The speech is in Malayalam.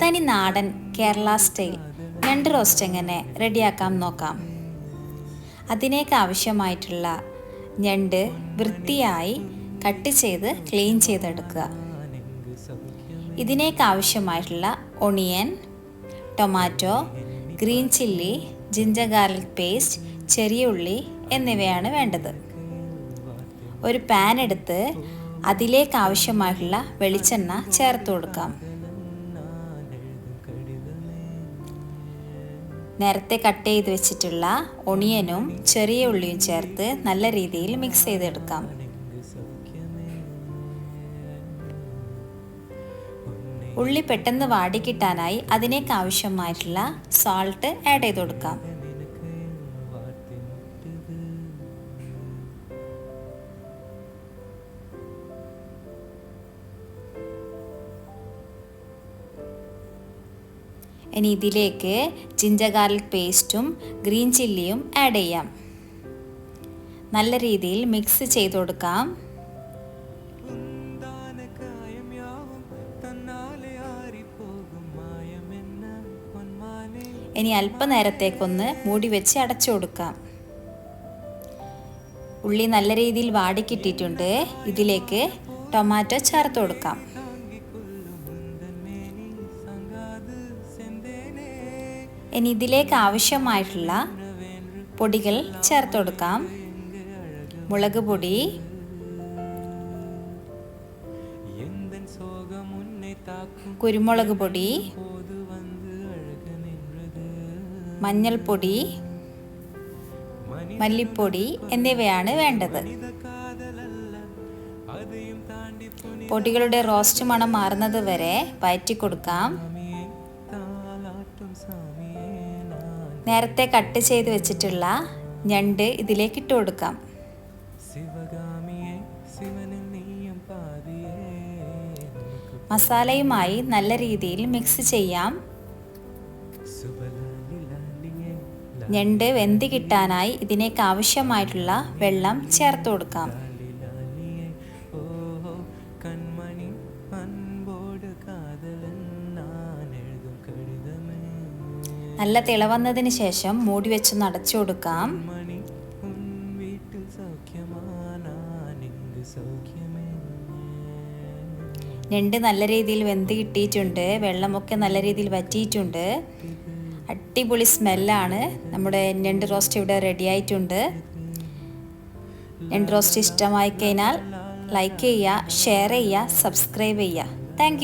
തനി നാടൻ കേരള സ്റ്റൈൽ രണ്ട് റോസ്റ്റ് എങ്ങനെ റെഡിയാക്കാം നോക്കാം. അതിനേക്ക് ആവശ്യമായിട്ടുള്ള ഞണ്ട് വൃത്തിയായി കട്ട് ചെയ്ത് ക്ലീൻ ചെയ്തെടുക്കുക. ഇതിനേക്ക് ആവശ്യമായിട്ടുള്ള onion tomato green chilli ginger garlic paste ചെറിയ ഉള്ളി എന്നിവയാണ് വേണ്ടത്. ഒരു പാൻ എടുത്ത് അതിലേക്ക് ആവശ്യമായിട്ടുള്ള വെളിച്ചെണ്ണ ചേർത്ത് കൊടുക്കാം. നേരത്തെ കട്ട് ചെയ്ത് വെച്ചിട്ടുള്ള ഒണിയനും ചെറിയ ഉള്ളിയും ചേർത്ത് നല്ല രീതിയിൽ മിക്സ് ചെയ്തെടുക്കാം. ഉള്ളി പെട്ടെന്ന് വാടിക്കിട്ടാനായി അതിനേക്ക് ആവശ്യമായിട്ടുള്ള സാൾട്ട് ആഡ് ചെയ്ത് കൊടുക്കാം. ഇനി ഇതിലേക്ക് ജിഞ്ചർ ഗാർലിക് പേസ്റ്റും ഗ്രീൻ ചില്ലിയും ആഡ് ചെയ്യാം. നല്ല രീതിയിൽ മിക്സ് ചെയ്ത് കൊടുക്കാം. ഇനി അല്പനേരത്തേക്കൊന്ന് മൂടി വെച്ച് അടച്ചു കൊടുക്കാം. ഉള്ളി നല്ല രീതിയിൽ വാടിക്കിട്ടിട്ടുണ്ട് ഇതിലേക്ക് ടൊമാറ്റോ ചേർത്ത് കൊടുക്കാം. ഇനി ഇതിലേക്ക് ആവശ്യമായിട്ടുള്ള പൊടികൾ ചേർത്ത് കൊടുക്കാം. മുളക് പൊടി. കുരുമുളക് പൊടി. മഞ്ഞൾപ്പൊടി. മല്ലിപ്പൊടി എന്നിവയാണ് വേണ്ടത്. പൊടികളുടെ റോസ്റ്റ് മണം മാറുന്നത് വരെ വയറ്റി കൊടുക്കാം നേരത്തെ കട്ട് ചെയ്ത് വെച്ചിട്ടുള്ള ഞണ്ട് ഇതിലേക്ക് ഇട്ട് കൊടുക്കാം. മസാലയുമായി നല്ല രീതിയിൽ മിക്സ് ചെയ്യാം. ഞണ്ട് വെന്തി കിട്ടാനായി ഇതിനേക്ക് ആവശ്യമായിട്ടുള്ള വെള്ളം ചേർത്ത് കൊടുക്കാം. നല്ല തിളവന്നതിന് ശേഷം മൂടി വെച്ച് നടച്ചു കൊടുക്കാം. ഞണ്ട് നല്ല രീതിയിൽ വെന്ത് കിട്ടിയിട്ടുണ്ട് വെള്ളമൊക്കെ നല്ല രീതിയിൽ വറ്റിയിട്ടുണ്ട്. അടിപൊളി സ്മെല്ലാണ്. നമ്മുടെ ഞണ്ട് റോസ്റ്റ് ഇവിടെ റെഡി ആയിട്ടുണ്ട്. ഞണ്ട് റോസ്റ്റ് ഇഷ്ടമായി കഴിഞ്ഞാൽ ലൈക്ക് ചെയ്യുക ഷെയർ ചെയ്യുക സബ്സ്ക്രൈബ് ചെയ്യുക. താങ്ക്